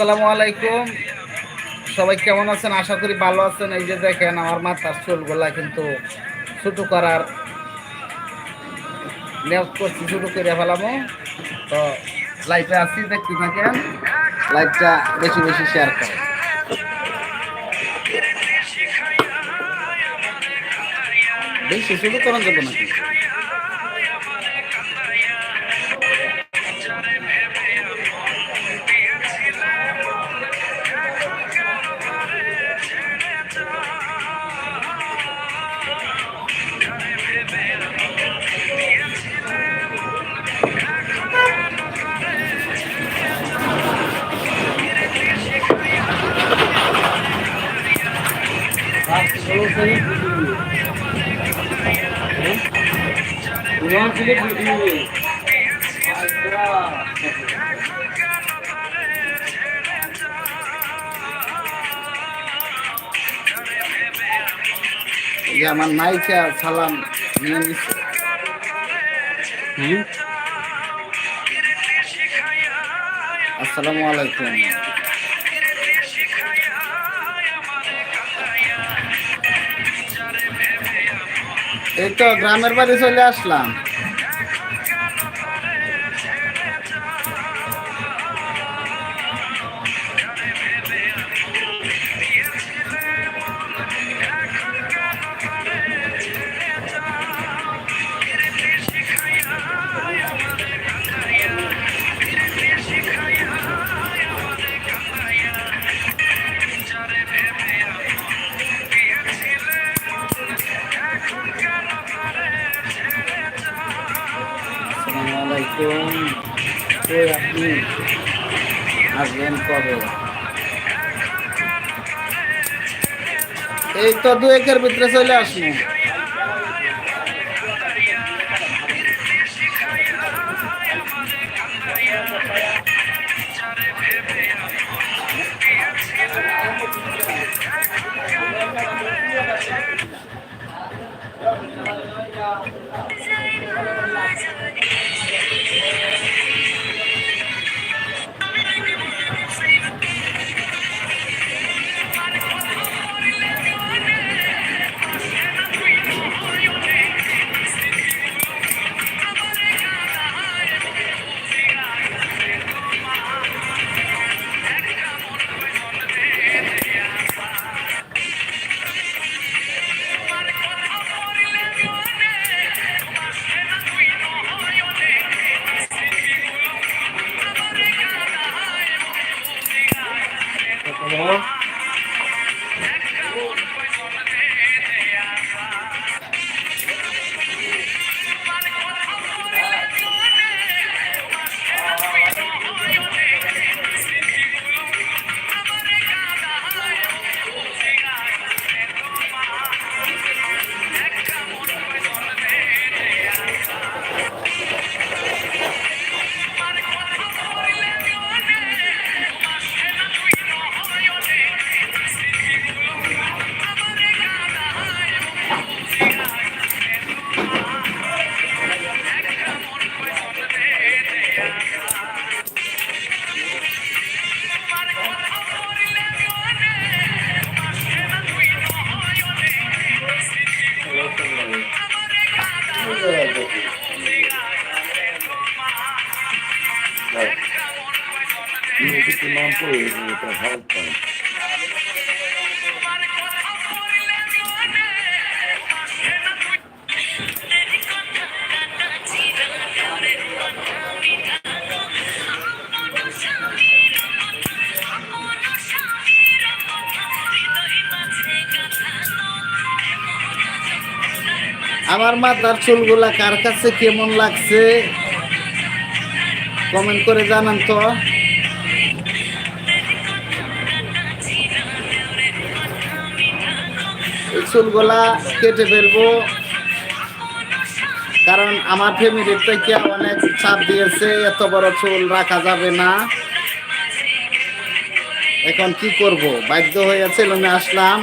আসসালামু আলাইকুম। সবাই কেমন আছেন? আশা করি ভালো আছেন। এই যে দেখেন, আমার মাথার চুলগুলা কিন্তু ছোটো করার নিয়োগ করছি শুরু করে ফেলামো তো লাইভে আসি দেখতে থাকেন। লাইভটা বেশি বেশি শেয়ার করে বেশি শুরু করার যাব নাকি এই আমার নাইকা সালাম নিয়ে নিচ্ছে আসসালামু আলাইকুম। এই তো গ্রামের বাড়ি চলে আসলাম। কবে এই তো দু একের ভিতরে চলে আসব। আমার মাথার চুলগুলা কার কাছে কেমন লাগছে? কমেন্ট করে জানান তো। চুলগুলা কেটে ফেলব। কারণ আমার ফ্যামিলির থেকে অনেক চাপ দিয়েছে, এত বড় চুল রাখা যাবে না। এখন কি করব? বাধ্য হয়েছে লোমে আসলাম।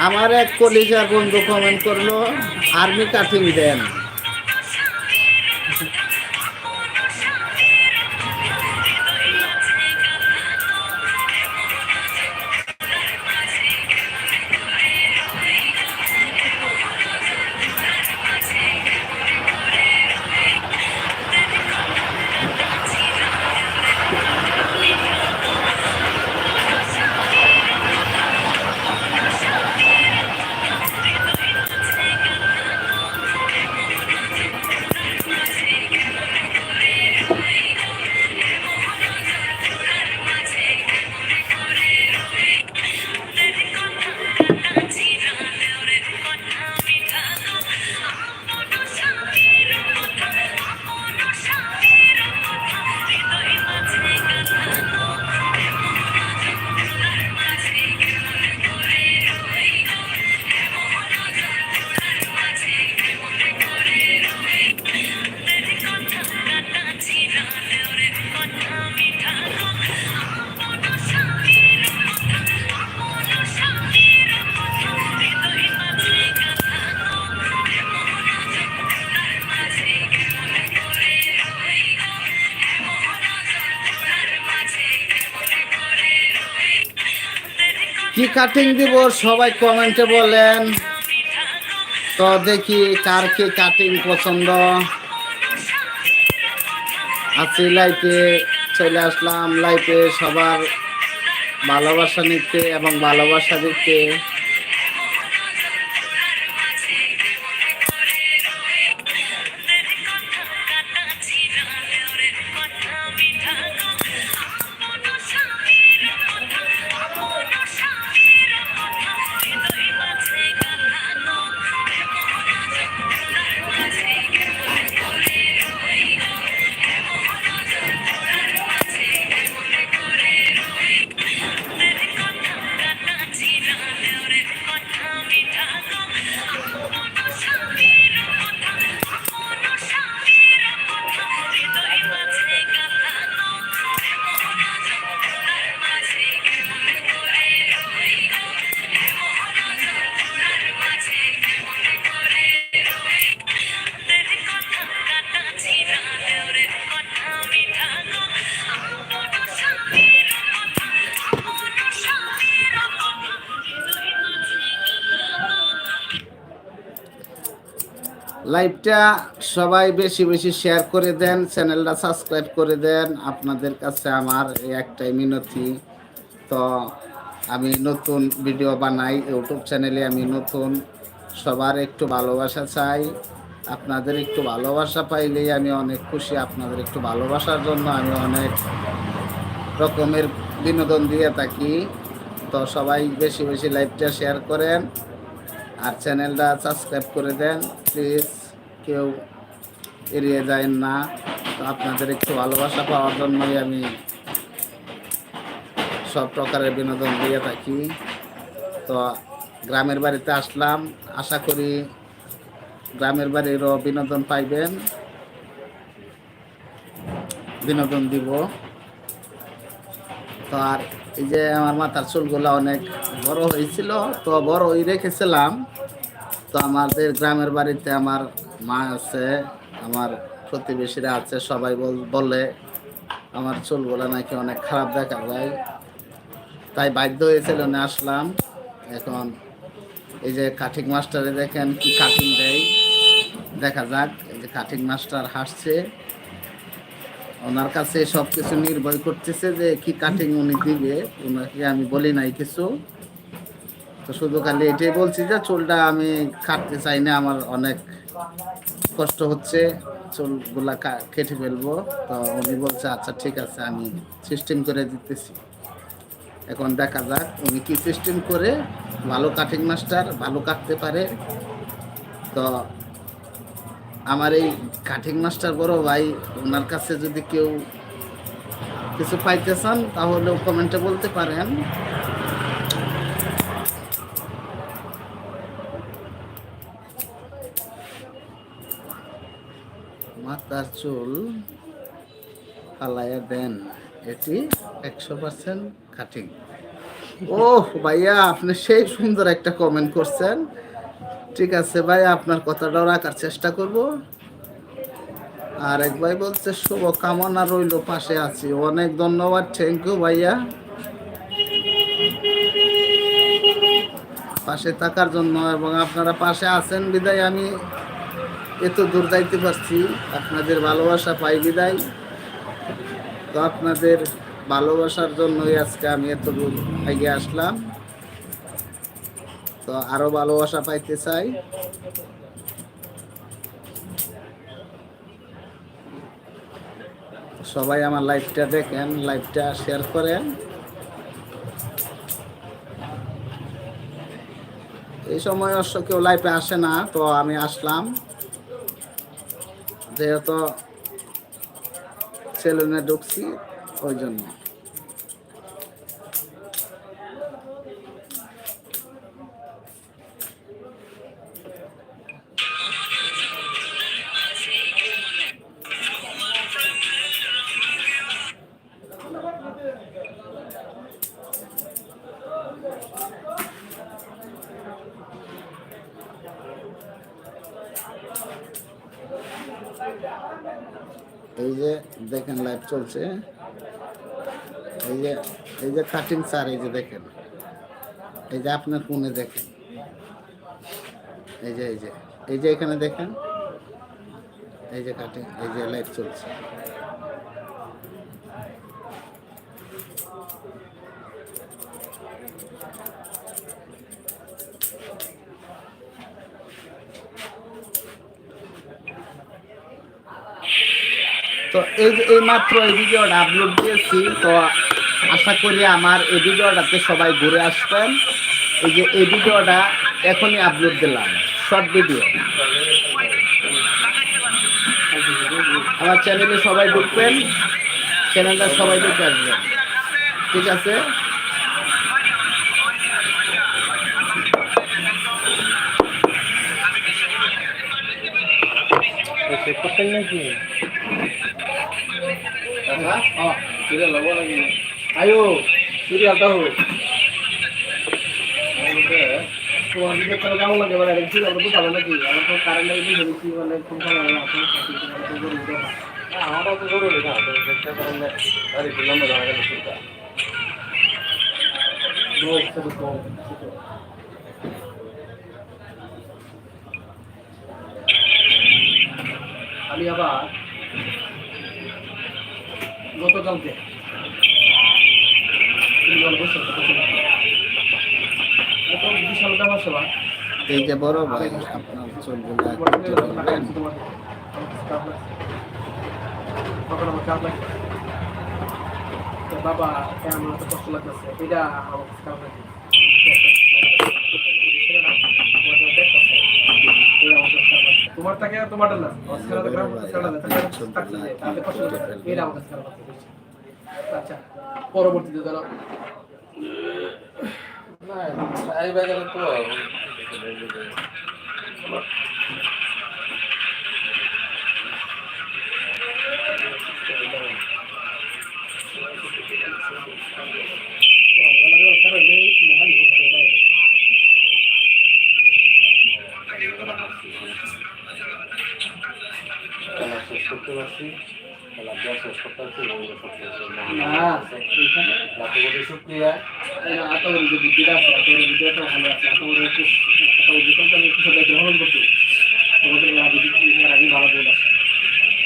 আমার এক কলিজার বন্ধু কমেন্ট করল আর্মি কাটিং দেন কি কাটিং দিব? সবাই কমেন্টে বলেন। তো দেখি কার কে কাটিং পছন্দ। আছি লাইফে চলে আসলাম। লাইফে সবার ভালোবাসা নিতে এবং ভালোবাসা দিতে। লাইভটা সবাই বেশি বেশি শেয়ার করে দেন চ্যানেলটা সাবস্ক্রাইব করে দেন। আপনাদের কাছে আমার একটাই মিনতি। তো আমি নতুন ভিডিও বানাই ইউটিউব চ্যানেলে আমি নতুন। সবার একটু ভালোবাসা চাই। আপনাদের একটু ভালোবাসা পাইলেই আমি অনেক খুশি। আপনাদের একটু ভালোবাসার জন্য আমি অনেক রকমের বিনোদন দিয়ে থাকি। তো সবাই বেশি বেশি লাইভটা শেয়ার করেন। আর চ্যানেলটা সাবস্ক্রাইব করে দেন, প্লিজ। কেউ এড়িয়ে যায় না। তো আপনাদের একটু ভালোবাসা পাওয়ার জন্যই আমি সব প্রকারের বিনোদন দিয়ে থাকি। তো গ্রামের বাড়িতে আসলাম। আশা করি গ্রামের বাড়িরও বিনোদন পাইবেন। বিনোদন দিব। তো আর এই যে আমার মাথার চুলগুলো অনেক বড় হয়েছিল, তো বড় হয়ে রেখেছিলাম। তো আমাদের গ্রামের বাড়িতে আমার মা আছে, আমার প্রতিবেশীরা আছে, সবাই বল- আমার চুলগুলো নাকি অনেক খারাপ দেখা যায়। তাই বাধ্য হয়েছিল না আসলাম। এখন এই যে কাটিং মাস্টারে দেখেন কি কাটিং দেয়। দেখা যাক, এই যে কাটিং মাস্টার হাসছে। ওনার কাছে সব কিছু নির্ভর করতেছে যে কি কাটিং উনি দিবে। ওনাকে আমি বলি নাই কিছু। তো শুধু খালি এটাই বলছি যে চুলটা আমি কাটতে চাই না, আমার অনেক কষ্ট হচ্ছে, চুলগুলা কেটে ফেলব। তো উনি বলছে আচ্ছা ঠিক আছে, আমি সিস্টেম করে দিতেছি। এখন দেখা যাক উনি কি সিস্টেম করে, ভালো কাটিং মাস্টার ভালো কাটতে পারে। তো আমার এই কাটিং মাস্টার বড় ভাই, ওনার কাছে যদি কেউ কিছু পাইতে চান, তাহলে কমেন্টে বলতে পারেন। মাথার চুল পালাইয়া দেন। এটি একশো পার্সেন্ট কাটিং ও ভাইয়া, আপনি সেই সুন্দর একটা কমেন্ট করছেন। ঠিক আছে ভাই, আপনার কথাটাও রাখার চেষ্টা করব। আর এক ভাই বলছে শুভ কামনা রইল, পাশে আছি। অনেক ধন্যবাদ থ্যাংক ইউ ভাইয়া। পাশে থাকার জন্য এবং আপনারা পাশে আছেন, বিদায় আমি এত দূর যাইতে পারছি, আপনাদের ভালোবাসা পাই বিদায়। তো আপনাদের ভালোবাসার জন্যই আজকে আমি এত দূর এগিয়ে আসলাম। তো আরও ভালোবাসা পাইতে চাই। সবাই আমার লাইভটা দেখেন, লাইভটা শেয়ার করেন। এই সময় অবশ্য কেউ লাইভে আসে না, তো আমি আসলাম। যেহেতু সেলুনে ঢুকছি ওই জন্য। এই যে দেখেন লাইভ চলছে। এই যে এই যে কাটিং স্যার এই যে দেখেন। এই যে আপনার ফোনে দেখেন। এই যে এই যে এই যে এখানে দেখেন। এই যে কাটিং এই যে লাইভ চলছে তো এই মাত্র এই ভিডিওটা আপলোড দিয়েছি, তো আশা করি আমার এই ভিডিওটাতে সবাই ঘুরে আসবেন। এই যে এই ভিডিওটা এখনই আপলোড দিলাম শর্ট ভিডিও আমার চ্যানেলে সবাই ঢুকবেন চ্যানেলটা সবাই দেখে আসবেন। ঠিক আছে? আয়ো সিরিয়াল আমার তো কারেন্ট লাগে বুঝে দিচ্ছি মানে খুব ভালো লাগে আপনার সাথে তো জরুরি কথা আমারও তো জরুরি না তো চেষ্টা করলে গাড়ি দিলাম না জানা গেল সুবিধা লোক সেটা তো আমি আবার বা এই যে বড় ভাই আপনার চুলগুলো একটু ধরবেন। বাবা আমার তো কষ্ট লাগতেছে এটা আমার কাছে খারাপ তোমার না অস্কার গ্রাম তাহলে কষ্ট লাগে এটা আমার কাছে খারাপ লাগছে আচ্ছা পরবর্তীতে তারা না এই ব্যাগে তো খেলা শেষ করতে পারছি খেলা দেওয়া শেষ করতে পারছি এবং না এইখানে লাখো কোটি শুক্রিয়া আতঙ্কের যে বুদ্ধিটা আছে আতঙ্কের বুদ্ধিটা ভালো আছে আতঙ্কের একটু আতঙ্কের যে কোম্পানি একটু সবাই গ্রহণ করছে তোমাদের আগে এর আগে ভালো বলে আছে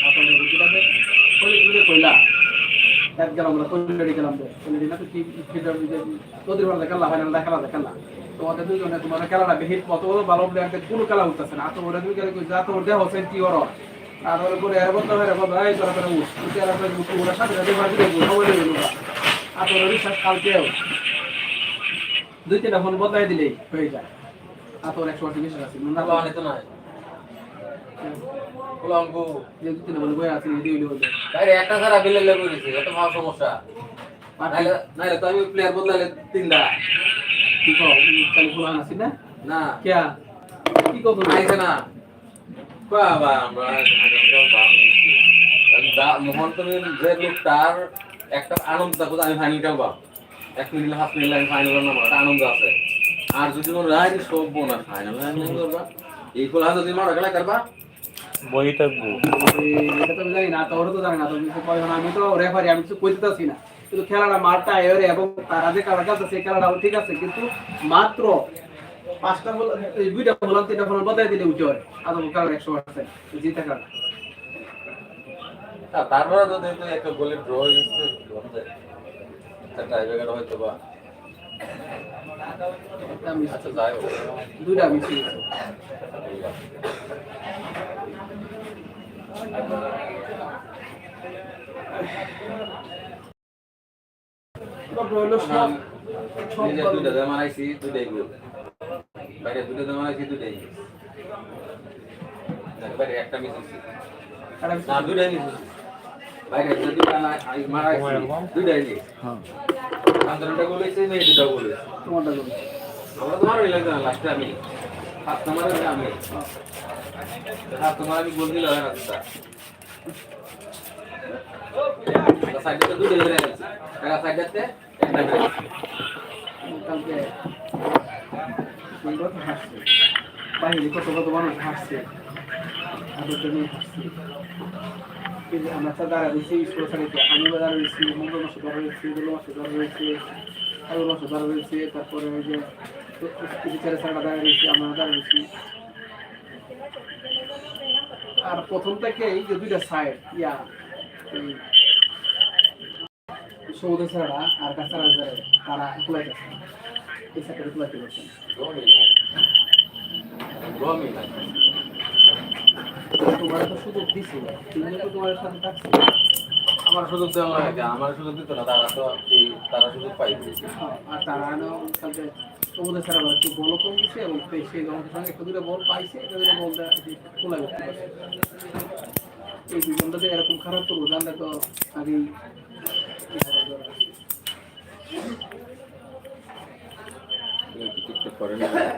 আতঙ্কের বুদ্ধিটাতে কই কই কইলা এক গেলাম আমরা কইলাড়ি গেলাম তো। কইলাড়ি না তো কি না খেলা খেলা তোমাদের দুজনে তোমার খেলাটা বেহিত কত ভালো কোনো খেলা উঠতেছে না। দুই গেলে যা তোমার দেহ কি ওর তারপরে করে এর বন্ধ হয়ে বন্ধ এই তোরা করে আর করে পুরো সাথে সাথে দেবো খবর দেবো আতঙ্কের বিশ্বাস কালকেও দুই তিনটা ফোন বদলাই দিলেই হয়ে যায়। আর তোর একশো আশি বেশি আছে। না বলে বই আছে এদি হইলে একটা ছাড়া বিলে লেগে গেছে এত ভালো সমস্যা। নাইলে নাইলে তো আমি প্লেয়ার বদলালে তিনটা। কি কও কালি ফুল আনাছি না না। কিয়া? কি কও আইছে না। বাবা আমরা মোহন তুমি যে লোক তার একটা আনন্দ থাকব আমি ফাইনাল খেলবা। এক মিনিট হাফ মিনিট লাগে ফাইনাল নাম একটা আনন্দ আছে। আর যদি মনে হয় যে সব বোনার ফাইনাল করবা এই খোলা যদি মারা গেলে করবা বই থাকব এটা তো আমি জানি না তোর তো জানি না তো কিছু কয় না আমি তো রেফারি আমি কিছু কইতে না। কিন্তু খেলাটা মাঠটা এবারে এবং তারা যে খেলা খেলছে সেই খেলাটাও ঠিক আছে কিন্তু মাত্র পাঁচটা বল দুইটা বললাম তিনটা বল বদলাই দিলে উঠে হয় আদৌ খেলার একশো পার্সেন্ট জিতে আর তারপরে যদি তুই একটা গোলের ড্র হয়েছে একটা জায়গাটা হয়তো বা। আচ্ছা যাই হোক দুইটা বল- দুইটা দিয়ে মারাইছি দুইটাই গোল বাইরে দুইটা দিয়ে মারাইছি দুইটাই বাইরে একটা মিস হয়েছে না দুইটাই বাইরে দুইটা মারাইছি দুইটাই হ্যাঁ আন্দোলনটা গোল হয়েছে মেয়ে দুটা তোমারটা। আমরা লাগবে না লাস্টে আমি। হাত নামার আমি। হাত তোমার আমি গোল দিলে রাস্তা সাইডে তো দুটো ধরে গেছে টাকা সাইডেতে একটা কালকে সুন্দর হাসছে। বাহিরে কত কত মানুষ হাসছে। জন্য হাসছে। আমরা তো দাঁড়া রয়েছি স্কুল সারিতে আমি দাঁড়া রয়েছি মঙ্গল মাসে দাঁড়া রয়েছি দুলো মাসে দাঁড়া রয়েছে আলু মাসে দাঁড়া রয়েছে তারপরে ওই যে বিচারে সারা দাঁড়া রয়েছি আমরা দাঁড়া রয়েছি আর প্রথম থেকে এই যে দুইটা সাইড ইয়া, এই সমুদ্র ছাড়া আর কাছাড়া যায় তারা কুলাইতে এই সাইডে কুলাইতে পারছেন গমি না গমি না তোমার তো সুযোগ দিছি তুমি তো তোমার সাথে থাকছি আমার সুযোগ দেওয়া লাগে আমার সুযোগ দিত না তারা তো তারা সুযোগ পাইবে। হ্যাঁ, আর তারা আনো ছাড়া একটু বলও কম দিছে এবং সেই জনের সঙ্গে একটু দুটো বল পাইছে এটা দুটো বল কুলাই করতে পারছে। এই দুজনটা যে এরকম খারাপ করব জানলে তো আগেই করে না আমাকে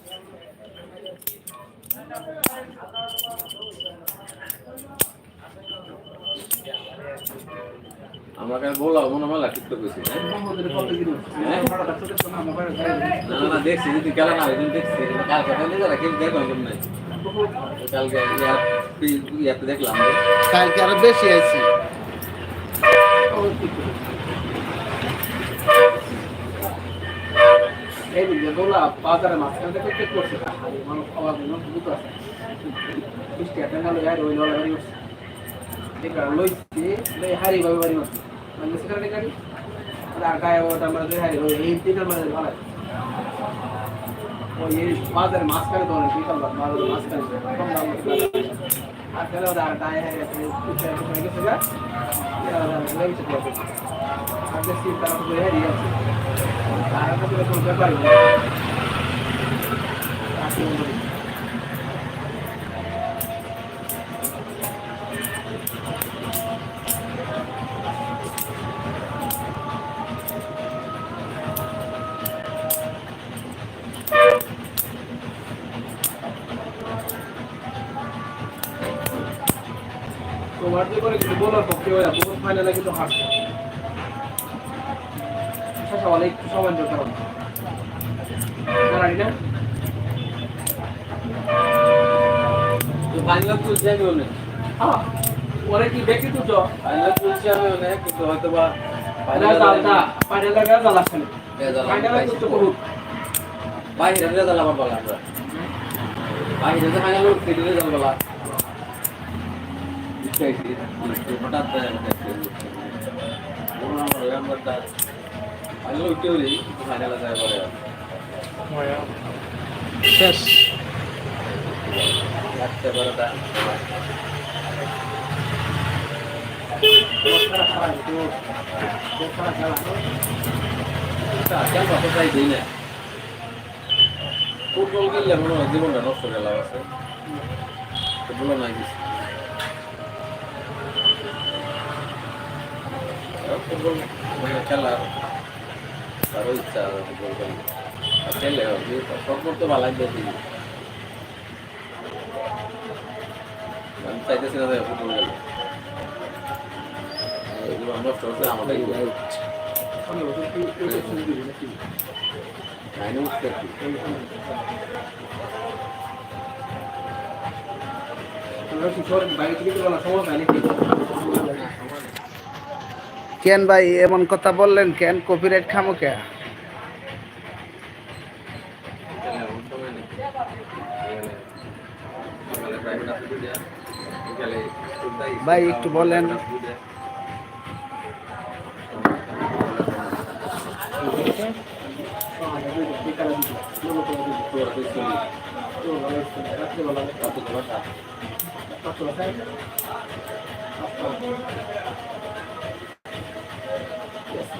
বললাম মনে মেলা টিকটক হয়েছে মোহাম্মদের কত দিন হঠাৎ চোখের সামনে মোবাইল ধরে না না, দেখছি যদি খেলা না ওইদিন দেখছি কালকে তাহলে যারা কেউ দেখলাম কেমন নাই কালকে ইয়াতে- দেখলাম কালকে আরও বেশি আইছি এই যে দোলা বাজারে মাঝখানে থেকে চেক করছে হারি মানুষ খাওয়া জন্য বুঝতে আছে বৃষ্টি একটা গেল আর ওই লড়াই বাড়ি উঠছে দেখা লইছি লই হারি বাবা বাড়ি উঠছে মানে সেখানে গাড়ি আর গায়ে ওটা আমরা যে হারি ওই এই তিনটার মানে ভালো ওই এই বাজারে মাঝখানে তো অনেক বিকাল বাদ বাজারে মাঝখানে কম দাম আর গেলে ওটা আর গায়ে হারি আছে উঠে উঠে গেছে গা লেগেছে আর দেখছি তারা তো হারি আছে তোমার যে করে বলার পক্ষে ওরা বহুত ফাইনালে কিন্তু হারছে। সবাই একটু সময় দরকার জানি না তো আমি অনেক। হ্যাঁ ওরা কি দেখি তো চ ফাইনাল তুলছি আমি অনেক কিন্তু হয়তো বা তো বাইরে বলা আমরা ফাইনাল রেজাল্ট বলা। হঠাৎ শেষ। ফুটবল খেললে মনে হয় জীবনটা নষ্ট গেল আছে। ফুটবল নাই কিছু। ফুটবল খেলা তারও ইচ্ছা খেললে হবে সব করতে ভালো লাগবে দিই আমি চাইতেছি না যে ফুটবল আমাদের উঠতে বাইরে থেকে সময় পাই নাকি কেন ভাই এমন কথা বললেন কেন কপিরাইট খামো কে ভাই, একটু বলেন।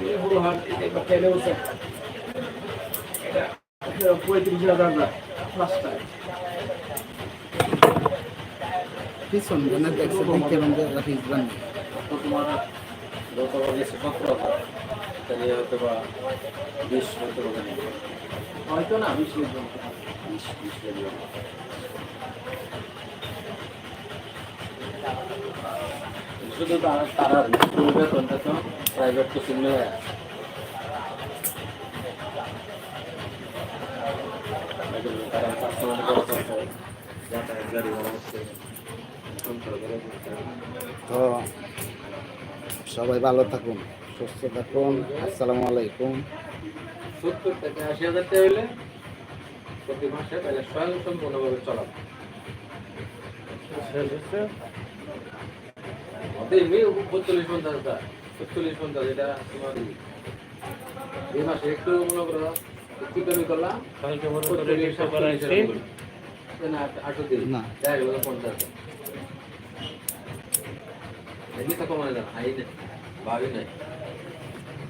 Hospital দেয়া। তোরা তো শুনি, রাতে তোমার সাথে। পঁয়ত্রিশ হাজার রাস্তায় পিছন জন্য দেখছে দেখতে বন্ধু রাখিসবেন তো তোমার যত বেশি সতেরো তাহলে হয়তো বা বিশ হয়তো হয়তো না বিশ যাবে। শুধু তারা প্রাইভেট কোচিং তো সবাই ভালো থাকুন সুস্থ থাকুন আসসালামু আলাইকুম। সত্তর থেকে আশি হাজার টাকা হইলে প্রতি মাসে তাহলে স্বয়ং সম্পূর্ণভাবে চলাবে ওদের মেয়ে বত্রিশ পঞ্চাশ হাজার চল্লিশ পঞ্চাশ এটা তোমার এই মাসে একটু মনে করো একটু কমি করলাম কালকে মনে করে রিক্সা করাইছি আটশো দিন না। দেখা গেল পঞ্চাশ এমনি তো কমানো যায় না আই নেই ভাবি নাই